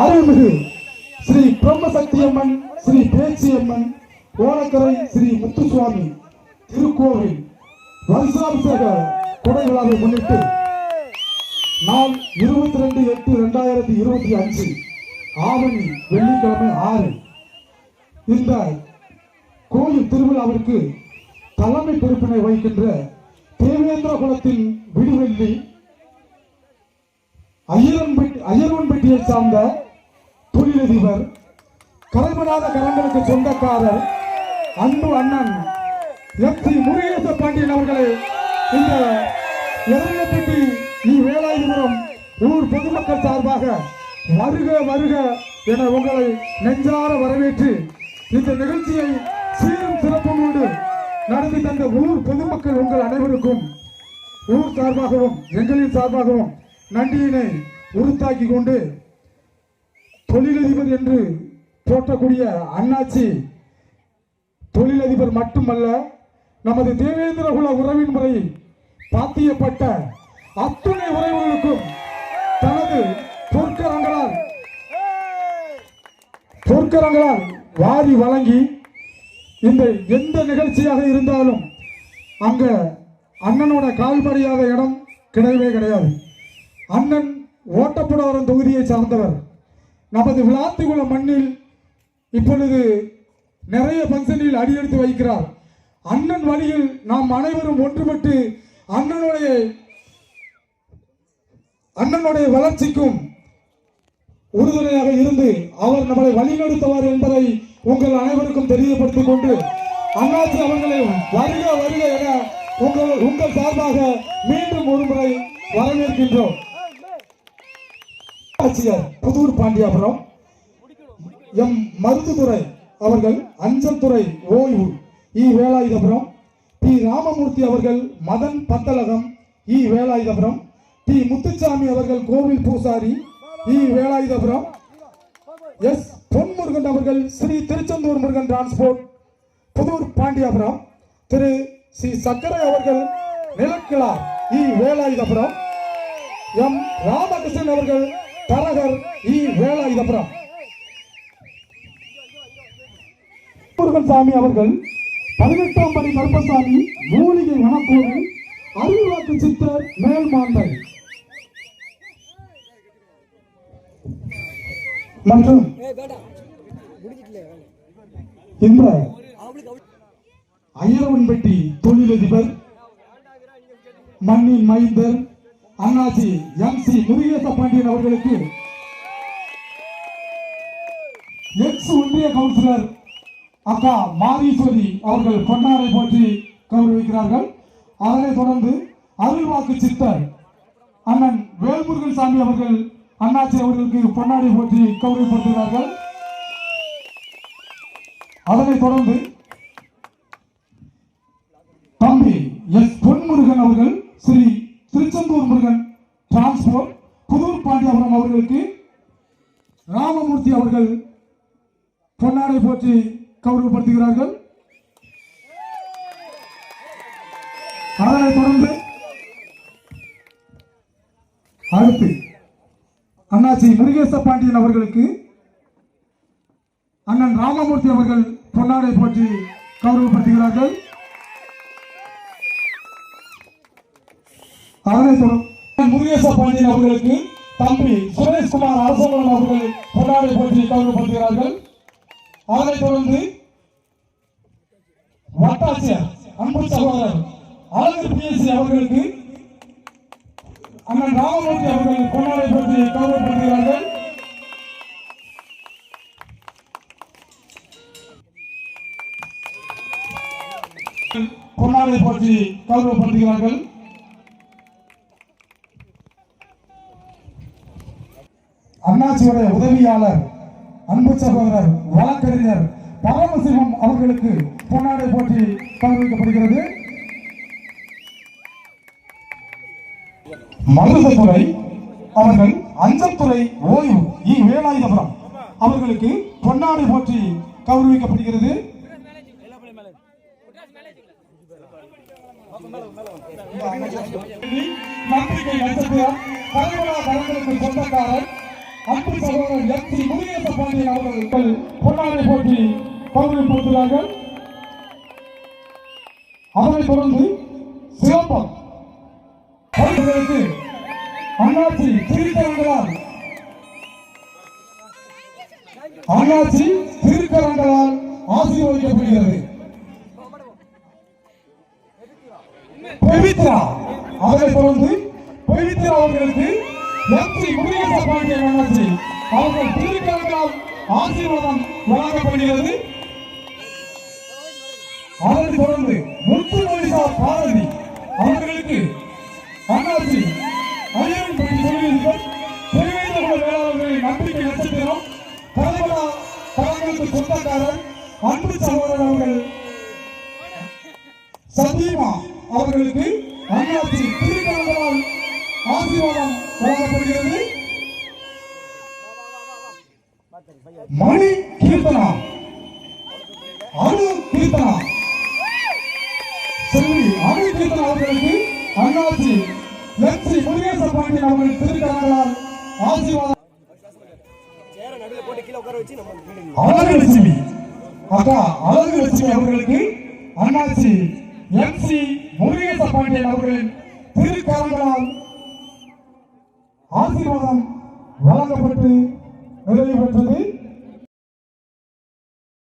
அருள்மிகு ஸ்ரீ பிரம்மசக்தியம்மன் ஸ்ரீ பேச்சியம்மன் ஓலக்கரை ஸ்ரீ முத்துசுவாமி திருக்கோவில் வருஷாபிஷேக கொடை விழாவை முன்னிட்டு நாள் இருபத்தி ரெண்டு எட்டு ரெண்டாயிரத்தி இருபத்தி அஞ்சு ஆவணி வெள்ளிக்கிழமை ஆறு. இந்த கோயில் திருவிழாவிற்கு தலைமை பொறுப்பினை வகிக்கின்ற தேவேந்திர குலத்தின் விடுவெள்ளி ஐயரன்பட்டி ஐயர்வன்பட்டியை சார்ந்த தொழிலதிபர் கரைபடாத கரங்களுக்கு சொந்தக்காரர் அன்பு அண்ணன் எம். சி. முருகேச பாண்டியன் அவர்களை இந்த எரங்கப்பட்டி வேலாயுதபுரம் ஊர் பொதுமக்கள் சார்பாக வருக வருக என உங்களை நெஞ்சார வரவேற்று இந்த நிகழ்ச்சியை சீரும் சிறப்பும் கொண்டு நடத்தி தந்த ஊர் பொதுமக்கள் உங்கள் அனைவருக்கும் ஊர் சார்பாகவும் எங்களின் சார்பாகவும் நன்றியினை உறுத்தாக்கி கொண்டு தொழிலதிபர் என்று போற்றக்கூடிய அண்ணாச்சி தொழிலதிபர் மட்டுமல்ல நமது தேவேந்திர குல உறவின் முறை பாத்தியப்பட்ட அத்துணை உறவுகளுக்கும் தனது பொற்கரங்களால் பொற்கரங்களால் வாரி வழங்கி இந்த எந்த நிகழ்ச்சியாக இருந்தாலும் அங்க அண்ணனோட கால்படியாத இடம் கிடையவே கிடையாது. அண்ணன் ஓட்டப்புடவரம் தொகுதியை சார்ந்தவர். நமது விளாத்துக்குளம் மண்ணில் இப்பொழுது நிறைய பங்கனில் அடியெடுத்து வைக்கிறார். அண்ணன் வழியில் நாம் அனைவரும் ஒன்றுபட்டு அண்ணனுடைய அண்ணனுடைய வளர்ச்சிக்கும் உறுதுணையாக இருந்து அவர் நம்மளை வழிநடத்துவார் என்பதை உங்கள் அனைவருக்கும் தெரியப்படுத்திக் கொண்டு அண்ணாச்சி அவர்களை வருக வருக என உங்கள் உங்கள் சார்பாக மீண்டும் ஒருமுறை வரவேற்கின்றோம். ஆட்சியர் புதூர் பாண்டியாபுரம் எம். மருந்துதுறை அவர்கள் அஞ்சல் துறை ஓய்வு இ. வேலாயுதபுரம் பி. ராமமூர்த்தி அவர்கள் மதன் பத்தலகம் இ. வேலாயுதபுரம் பி. முத்துச்சாமி அவர்கள் கோவில் பூசாரி இ. வேலாயுதபுரம் எஸ். பொன்முருகன் அவர்கள் ஸ்ரீ. திருச்செந்தூர் முருகன் டிரான்ஸ்போர்ட் புதூர் பாண்டியாபுரம் திரு. சி. சக்கரை அவர்கள் நிலக்கிழார் இ. வேலாயுதபுரம் எம். ராமகிருஷ்ணன் அவர்கள் தரகர் இ வேலாயுதபுரம். முருகன் சாமி அவர்கள் பதினெட்டாம் படி கருப்பசாமி மூலிகை வனக்கோவில் அருள்வாக்கு சித்தர் மேல்மாந்தை. மற்றும் இந்த ஐயரவன்பட்டி தொழிலதிபர் மண்ணின் மைந்தர் அண்ணாச்சி எம் சி முருகேச பாண்டியன் அவர்களுக்கு எக்ஸ் ஒன்றிய கவுன்சிலர் அக்கா மாரீஸ்வரி அவர்கள் பொன்னாரை போற்றி கௌரவிக்கிறார்கள். அதனைத் தொடர்ந்து அருள்வாக்கு சித்தர் அண்ணன் வேல்முருகன் சாமி அவர்கள் அண்ணாச்சி அவர்களுக்கு பொன்னாடை போற்றி கௌரவப்படுத்துகிறார்கள். அதனைத் தொடர்ந்து தம்பி எஸ் பொன்முருகன் அவர்கள் ஸ்ரீ திருச்செந்தூர் முருகன் டிரான்ஸ்போர்ட் புதூர் பாண்டியபுரம் அவர்களுக்கு ராமமூர்த்தி அவர்கள் பொன்னாடை போற்றி கௌரவப்படுத்துகிறார்கள். அதனைத் தொடர்ந்து அடுத்து அண்ணாச்சி முருகேச பாண்டியன் அவர்களுக்கு அண்ணன் ராமமூர்த்தி அவர்கள் பொன்னாடை போற்றி கௌரவப்படுத்துகிறார்கள். அதனைத் முருகேச பாண்டியன் அவர்களுக்கு தம்பி சுரேஷ்குமார் அரசகுலம் அவர்கள் பொன்னாடை போற்றி கௌரவப்படுத்துகிறார்கள். அதனைத் தொடர்ந்து வட்டாட்சியர் அன்பு சகோதரர் அழகு பிஎஸ்சி அவர்களுக்கு அண்ணன் ராமமூர்த்தி அவர்கள் பொன்னாடை போற்றி கௌரவப்படுத்துகிறார்கள். கொண்டாடை போற்றி கௌரவப்படுத்துகிறார்கள். அண்ணாச்சியுடைய உதவியாளர் அன்பு சகோதரர் வழக்கறிஞர் பரமசிவம் அவர்களுக்கு பொன்னாடை போட்டி கௌரவிக்கப்படுகிறது. மருதத்துறை அவர்கள் அஞ்சத்துறை ஓய்வு இ வேலாயுதபுரம் அவர்களுக்கு பொன்னாடை போற்றி கௌரவிக்கப்படுகிறது. நம்பிக்கை நட்சத்திரம் சொந்தக்காரர் அன்பு சகோதரர் எம் சி முருகேச பாண்டியன் அவர்கள் பொன்னாடை போட்டி கௌரவப்படுத்துகிறார்கள் அதனைத் தொடர்ந்து சிவப்பம் அண்ணாச்சி திருக்கரங்களால் அண்ணாச்சி திருக்கரங்களால் ஆசீர்வதிக்கப்படுகிறது. பவித்ரா அதனைத் தொடர்ந்து பவித்ரா அவர்களுக்கு எம்சி முருகேச பாண்டியன் அண்ணாச்சி அவர்கள் திருக்கரங்களால் ஆசீர்வாதம் வழங்கப்படுகிறது அதனைத் தொடர்ந்து முத்துமணிசா பாரதி அவர்களுக்கு அண்ணாச்சி ஐயன் பற்றி சொல்லியிருக்கள் திருவேந்த குல வேளாளர்களின் நம்பிக்கை நட்சத்திரம் கலபலா கலங்களுக்கு சொந்தக்காரர் அன்பு சகோதரர் அவர்கள் சதீமா அவர்களுக்கு அண்ணாச்சி திருக்கரங்களால் ஆசீர்வாதம் வழங்கப்படுகிறது மணி கீர்த்தனா. அணு கீர்த்தனா. செல்வி அணு கீர்த்தனா அவர்களுக்கு அண்ணாச்சி லட்சி முருகேச பாண்டி அவர்கள் திருக்கரங்களால் ஆசீர்வாதம். சேர கீழே உட்கார வச்சு நம்ம அழகு லட்சுமி. அக்கா அழகு லட்சுமி அவர்களுக்கு அண்ணாச்சி எம் சி முருகேச பாண்டியன் அவர்களின் திருக்கரங்களால் ஆசீர்வாதம் வழங்கப்பட்டு நிறைவு பெற்றது.